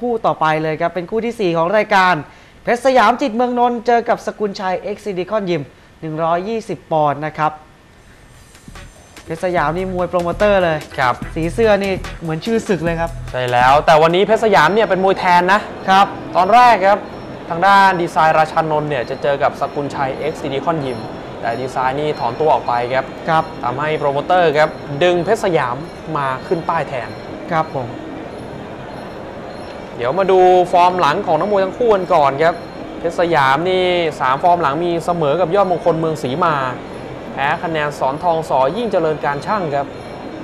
คู่ต่อไปเลยครับ เป็นคู่ทีสี่ 4 ของรายการ เพชรสยามจิตเมืองนนท์เจอกับสกุลชัยเอ็กซิดิคอนยิม 120 ปอนด์นะครับ เพชรสยามนี่มวยโปรโมเตอร์เลยครับ สีเสื้อนี่เหมือนชื่อศึกเลยครับ ใช่แล้ว แต่วันนี้เพชรสยามเนี่ยเป็นมวยแทนนะครับ ตอนแรกครับ ทางด้านดีไซน์ราชานนท์เนี่ยจะเจอกับสกุลชัย X ซีดีคอนยิมแต่ดีไซน์นี่ถอนตัวออกไปครับครับทำให้โปรโมเตอร์ครับ ดึงเพชรสยามมาขึ้นป้ายแทน ครับผม เดี๋ยวมาดูฟอร์มหลังของนักมวยทั้งคู่กันก่อนครับเพชรสยามนี่ 3 ฟอร์มหลังมีเสมอกับยอดมงคลเมืองศรีมา แพ้คะแนนสอนทองสอยิ่งเจริญการช่างครับ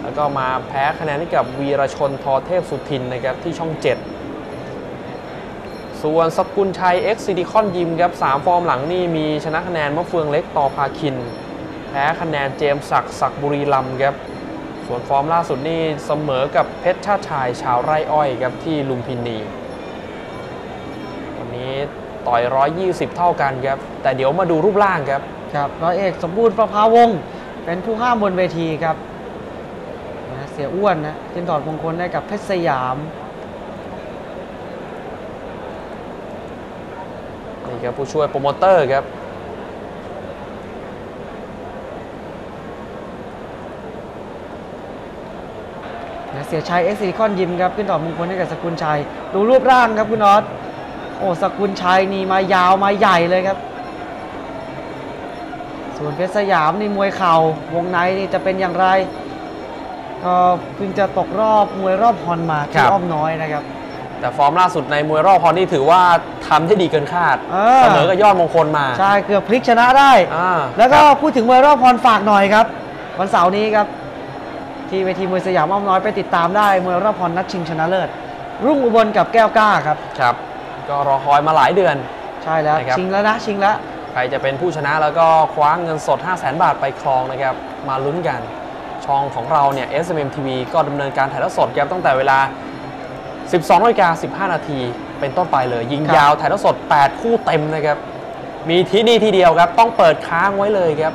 แล้วก็มาแพ้คะแนนให้กับวีรชนทอเทพสุทินนะครับที่ช่อง 7 ส่วนสกุลชัย X ซิดิคอนยิมครับ3ฟอร์มหลังนี่มีชนะคะแนนมะเฟืองเล็กต่อพาคิน แพ้คะแนนเจมส์ศักดิ์ศักบุรีลำครับ ส่วนฟอร์มล่าสุดนี่เสมอกับเพชรชาติชายชาวไร่อ้อยครับที่ลุมพินี วันนี้ต่อย 120 เท่ากันครับ แต่เดี๋ยวมาดูรูปร่างครับ ครับร้อยเอกสมบูรณ์ประภาวงศ์เป็นผู้ห้ามบนเวทีครับนะเสียอ้วนนะขึ้นถอดมงคลได้กับเพชรสยามนี่ครับผู้ช่วยโปรโมเตอร์ครับ นะเสียชัยเอ็กซิลิคอนยิมครับขึ้นต่อมงคลให้กับสกุลชัย ดูรูปร่างครับคุณนอตโอ้สกุลชัยนี่มายาวมาใหญ่เลยครับ ส่วนเพชรสยามนี่มวยเข่าวงในนี่จะเป็นอย่างไรก็เพิ่งจะตกรอบมวยรอบฮอนมาครัที่บอ้อมน้อยนะครับ แต่ฟอร์มล่าสุดในมวยรอบพอนี่ถือว่าทำได้ดีเกินคาดเออเสมอกับยอดมงคลมา ใช่เกือบพลิกชนะได้อ่าแล้วก็ครับพูดถึงมวยรอบพรฝากหน่อยครับ วันเสาร์นี้ครับ ที่เวทีมวยสยามอ้อมน้อยไปติดตามได้มวยรอบพรนัดชิงชนะเลิศ รุ่งอุบลกับแก้วกล้าครับ ครับ ก็รอคอยมาหลายเดือน ใช่แล้วนะครับชิงแล้วนะชิงแล้วใครจะเป็นผู้ชนะแล้วก็คว้าเงินสด 5 0 0 0 0 0บาทไปครองนะครับ มาลุ้นกัน ช่องของเราเนี่ย SMM TV ก็ดำเนินการถ่ายทอดสดครับตั้งแต่เวลา 12นาฬิกา15 นาทีเป็นต้นไปเลย ยิงครับยาวถ่ายทอดสด 8 คู่เต็มนะครับ มีที่นี่ทีเดียวครับ ต้องเปิดค้างไว้เลยครับ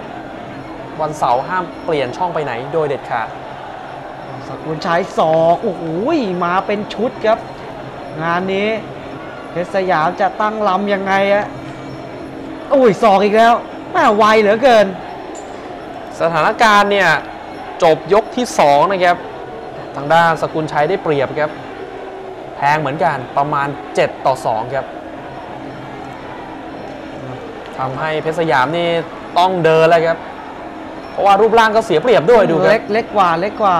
วันเสาร์ห้ามเปลี่ยนช่องไปไหนโดยเด็ดขาด สกุลชัยศอกโอ้โหมาเป็นชุดครับ งานนี้เพชรสยามจะตั้งลำยังไงอะโอ้ยศอกอีกแล้วแม่ไวเหลือเกิน สถานการณ์เนี่ยจบยกที่ 2 นะครับ ทางด้านสกุลชัยได้เปรียบครับ แพงเหมือนกันประมาณ 7 ต่อ 2 ครับทำให้เพชรสยามนี่ต้องเดินแล้วครับ เพราะว่ารูปร่างก็เสียเปรียบด้วยดูครัเล็บกเล็กกว่าเล็กกว่า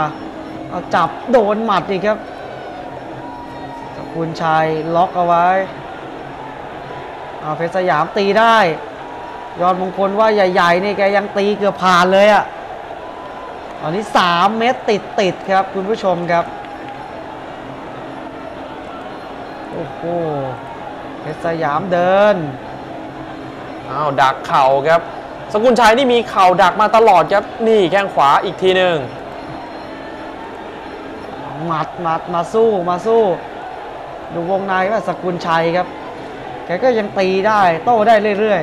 เอาจับโดนหมัดอีกครับสกุลชัยล็อกเอาไว้เอาเพชรสยามตีได้ ยอดมงคลว่าใหญ่ๆนี่แกยังตีเกือบผ่านเลยอะ่ะตอนนี้ 3 เม็ดติดติดๆครับ คุณผู้ชมครับ โอ้โหเพชรสยามเดินอ้าวดักเข่าครับ สกุลชัยนี่มีเข่าดักมาตลอดครับ นี่แข้งขวาอีกทีหนึ่ง มัดหมัดมาสู้มาสู้ ดูวงในว่าสกุลชัยครับ แกก็ยังตีได้ โต้ได้เรื่อย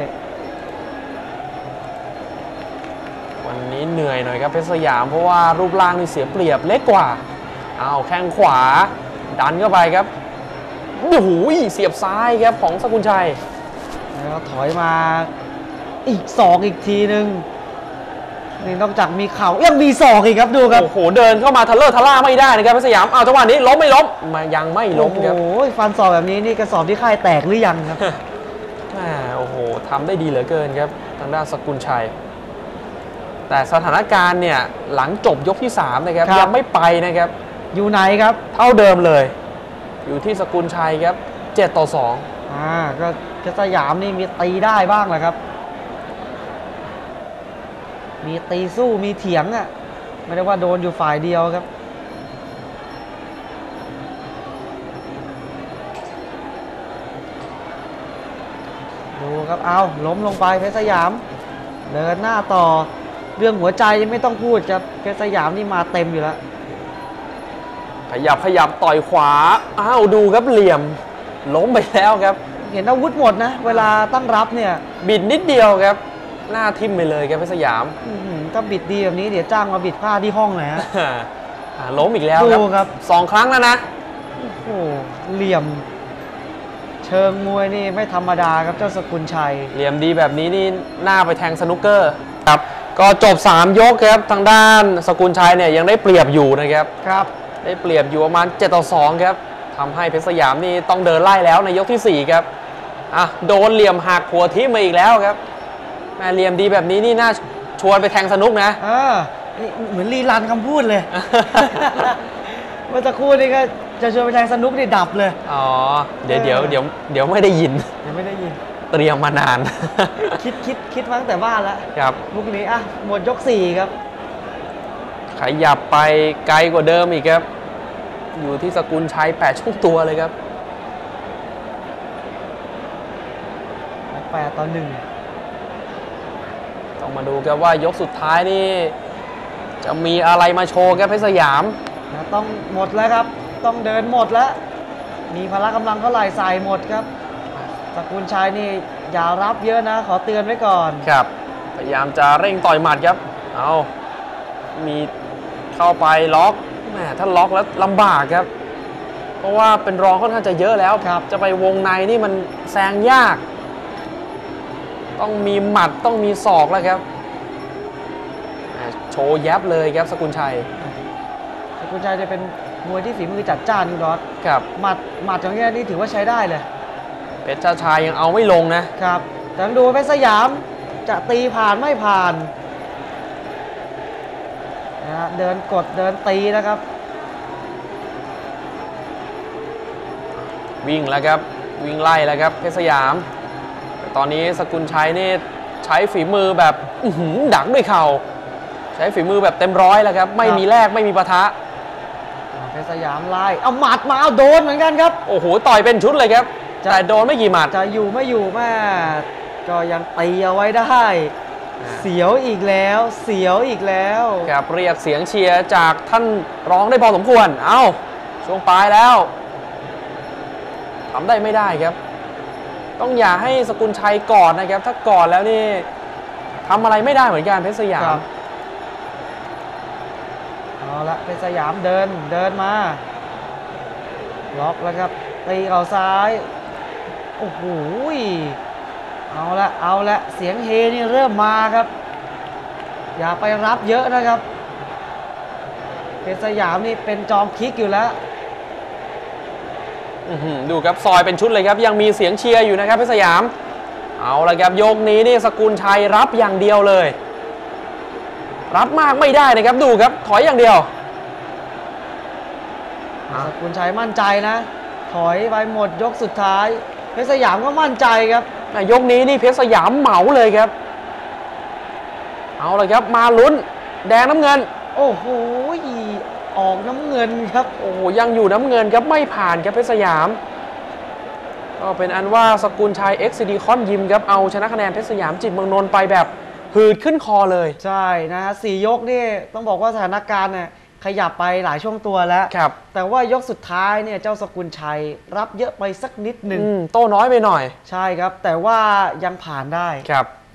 วันนี้เหนื่อยหน่อยครับเพชรสยามเพราะว่ารูปร่างนี่เสียเปรียบเล็กกว่าอ้าวแข้งขวา ดันเข้าไปครับโอ้โหเสียบซ้ายครับของสกุลชัยๆแล้วถอยมาอีกศอกอีกทีหนึ่ง นี่นอกจากมีเข่ายังมีศอกอีกครับดูครับ โอ้โหเดินเข้ามาทะเลอร์ทะล่าไม่ได้นะครับเพชรสยามอ้าวจังหวะนี้ล้มไม่ล้มมายังไม่ล้โอ้มโหครับฟันศอกแบบนี้นี่กระสอบที่ค่ายแตกหรือยังครับแหมโอ้โหทำได้ดีเหลือเกินครับทางด้านสกุลชัย แต่สถานการณ์เนี่ยหลังจบยกที่3นะครับครับยังไม่ไปนะครับ อยู่ไหนครับ เท่าเดิมเลย อยู่ที่สกุลชัยครับ7ต่ออ่าก็เพชรสยามนี่มีตีได้บ้างแหละครับ มีตีสู้มีเถียงอะ่ะ ไม่ได้ว่าโดนอยู่ฝ่ายเดียวครับ ดูครับ เอาล้มลงไปเพชรสยาม เดินหน้าต่อ เรื่องหัวใจยังไม่ต้องพูดครับเพชรสยามนี่มาเต็มอยู่แล้ว2ขยับขยับต่อยขวา อ้าวดูครับเหลี่ยม ล้มไปแล้วครับ เห็นอาวุธหมดนะ เวลาตั้งรับเนี่ย บิดนิดเดียวครับ หน้าทิ่มไปเลยครับเพชรสยามอื้อหือถ้าบิดดีแบบนี้เดี๋ยวจ้างมาบิดผ้าที่ห้องหน่อยฮะ อ่าล้มอีกแล้วคดูครัรับ สองครั้งแล้วนะอโอ้โหเหลี่ยม เชิงมวยนี่ไม่ธรรมดาครับเจ้าสกุลชัย เหลี่ยมดีแบบนี้นี่น่าไปแทงสนุกเกอร์ครับ ก็จบ 3 ยกครับทางด้านสกุลชัยเนี่ยยังได้เปรียบอยู่นะครับ ครับ ได้เปรียบอยู่ประมาณ7ต่อ2ครับทำให้เพชรสยามนี่ต้องเดินไล่แล้วในยกทีสี่4 ครับ อะ โดนเหลี่ยมหักหัวทิ่มมาอีกแล้วครับ แม่เหลี่ยมดีแบบนี้นี่น่าชวนไปแทงสนุกนะเออนี่เหมือนรีรันคำพูดเลย เมื่อสักครู่นี่ก็จะชวนไปแทงสนุกนี่ดับเลย อ๋อ เดี๋ยวเออเดี๋ยวเดี๋ยวเดี๋ยวไม่ได้ยินยังไม่ได้ยิน เตรียมมานาน คิดคิดคิดมาตั้งแต่บ้านแล้วครับลูกนี้อะหมดยกสี่ครับ ขยับไปไกลกว่าเดิมอีกครับ อยู่ที่สกุลชัยแปดช่วงตัวเลยครับแปดต่อหนึ่ง ต้องมาดูครับว่ายกสุดท้ายนี่ จะมีอะไรมาโชว์ครับเพชรสยามนะต้องหมดแล้วครับ ต้องเดินหมดแล้ว มีพละกำลังเท่าไหร่ใส่หมดครับสกุลชัยนี่อย่ารับเยอะนะ ขอเตือนไว้ก่อนครับ พยายามจะเร่งต่อยหมัดครับ เอามีเข้าไปล็อกแหมถ้าล็อกแล้วลำบากครับ เพราะว่าเป็นรองค่อนข้างจะเยอะแล้วครับ จะไปวงในนี่มันแซงยาก ต้องมีหมัดต้องมีศอกแล้วครับแหมโชว์แยบเลยครับสกุลชัย สกุลชัยจะเป็นมวยที่ฝีมือจัดจ้านคุณดอสครับหมัดหมัดอย่างเงี้ยนี่ถือว่าใช้ได้เลยเพชรชาชายยังเอาไม่ลงนะครับแต่ต้องดูว่าเพชรสยามจะตีผ่านไม่ผ่านนะฮะเดินกดเดินตีนะครับ วิ่งแล้วครับวิ่งไล่แล้วครับเพชรสยามแต่ตอนนี้สกุลชัยนี่ใช้ฝีมือแบบอื้อหือดักด้วยเข่า ใช้ฝีมือแบบเต็มร้อยแล้วครับ ไม่ครับมีแลกไม่มีปะทะเพชรสยามไล่เอาหมัดมาเอาโดนเหมือนกันครับ โอ้โหต่อยเป็นชุดเลยครับจะแต่โดนไม่กี่หมัดจะอยู่ไม่อยู่แม่ก็ยังตีเอาไว้ได้ เสียวอีกแล้ว เสียวอีกแล้วครับเรียกเสียงเชียร์จากท่านร้องได้พอสมควร เอ้าช่วงปลายแล้วทำได้ไม่ได้ครับ ต้องอย่าให้สกุลชัยกอดนะครับ ถ้ากอดแล้วนี่ทำอะไรไม่ได้เหมือนกันเพชรสยามเอาละเป็นสยามเดินเดินมาล็อกแล้วครับตีเข่าซ้ายโอ้โหเอาละเอาละเสียงเฮนี่เริ่มมาครับ อย่าไปรับเยอะนะครับเป็นสยามนี่เป็นจอมพลิกอยู่แล้ว ดูครับซอยเป็นชุดเลยครับ ยังมีเสียงเชียร์อยู่นะครับเพชรสยาม เอาละครับยกนี้นี่สกุลชัยรับอย่างเดียวเลย รับมากไม่ได้นะครับดูครับถอยอย่างเดียวอะสกุลชัยมั่นใจนะ ถอยไปหมดยกสุดท้าย เพชรสยามก็มั่นใจครับอะยกนี้นี่เพชรสยามเหมาเลยครับ เอาเลยครับมาลุ้น แดงน้ำเงิน โอ้โห ออกน้ำเงินครับ โอ้โหยังอยู่น้ำเงินครับไม่ผ่านครับเพชรสยาม ก็เป็นอันว่าสกุลชัยเอ็กซ์ดีคอนยิมครับเอาชนะคะแนนเพชรสยามจิตเมืองนนท์ไปแบบหืดขึ้นคอเลย ใช่นะฮะสี่ยกนี่ต้องบอกว่าสถานการณ์เนี่ยขยับไปหลายช่วงตัวแล้วครับแต่ว่ายกสุดท้ายเนี่ยเจ้าสกุลชัยรับเยอะไปสักนิดหนึ่งอืมโต้น้อยไปหน่อย ใช่ครับ แต่ว่ายังผ่านได้ครับ